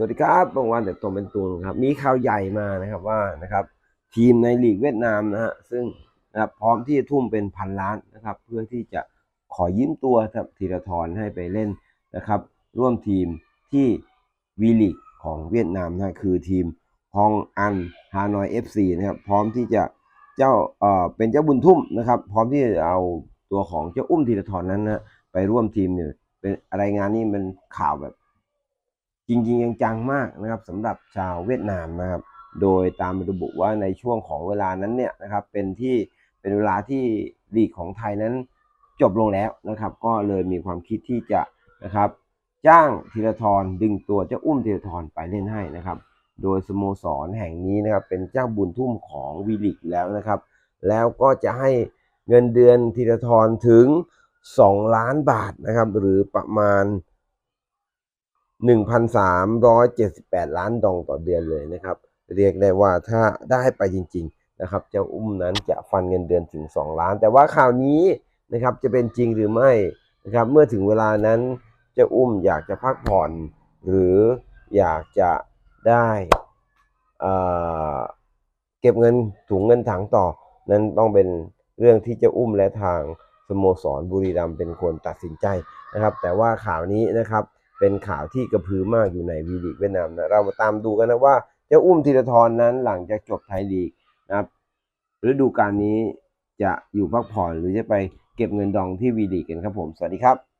สวัสดีครับบางวันแต่ตัวเป็นตัวครับ มีข่าวใหญ่มานะครับว่านะครับ ทีมในลีกเวียดนามนะฮะซึ่งนะครับพร้อมที่จะทุ่มเป็นพันล้านนะครับ เพื่อที่จะขอยืมตัวครับธีรทรให้ไปเล่นนะครับ ร่วมทีมที่วีลีกของเวียดนามนะคือทีมฮองอันฮานอย FC นะครับพร้อมที่จะเจ้าเอ่อเป็นเจ้าบุญทุ่มนะครับ พร้อมที่จะเอาตัวของเจ้าอุ้มธีรทรนั้นนะไปร่วมทีมเนี่ยเป็นรายงานนี้เป็นข่าวแบบ จริงๆจังๆมากนะครับสำหรับชาวเวียดนามนะครับ โดยตามระบุว่าในช่วงของเวลานั้นเนี่ยนะครับเป็นที่เป็นเวลาที่ลีกของไทยนั้นจบลงแล้วนะครับ ก็เลยมีความคิดที่จะนะครับจ้างธีรทรดึงตัวเจ้าอุ้มธีรทรไปเล่นให้นะครับ โดยสโมสรแห่งนี้นะครับเป็นเจ้าบุญทุ่มของวีลิกแล้วนะครับ แล้วก็จะให้เงินเดือนธีรทรถึง 2 ล้านบาทนะครับ หรือประมาณ 1,378 ล้านดองต่อเดือนเลยนะครับ เรียกได้ว่าถ้าได้ไปจริง ๆนะครับ เจ้าอุ้มนั้นจะฟันเงินเดือนถึง 2 ล้าน แต่ว่าข่าวนี้นะครับจะเป็นจริงหรือไม่นะครับ เมื่อถึงเวลานั้นเจ้าอุ้มอยากจะพักผ่อน หรืออยากจะได้เอ่อเก็บเงินถุงเงินถังต่อ นั้นต้องเป็นเรื่องที่เจ้าอุ้มและทางสโมสรบุรีรัมย์เป็นคนตัดสินใจนะครับ แต่ว่าข่าวนี้นะครับ เป็นข่าวที่กระพือมากอยู่ในวีลีกเวียดนามนะเรามาตามดูกันนะว่าเจ้าอุ้มธีรทรนั้นหลังจากจบไทยลีกนะครับฤดูกาลนี้จะอยู่พักผ่อนหรือจะไปเก็บเงินดองที่วีลีกกันครับผม สวัสดีครับ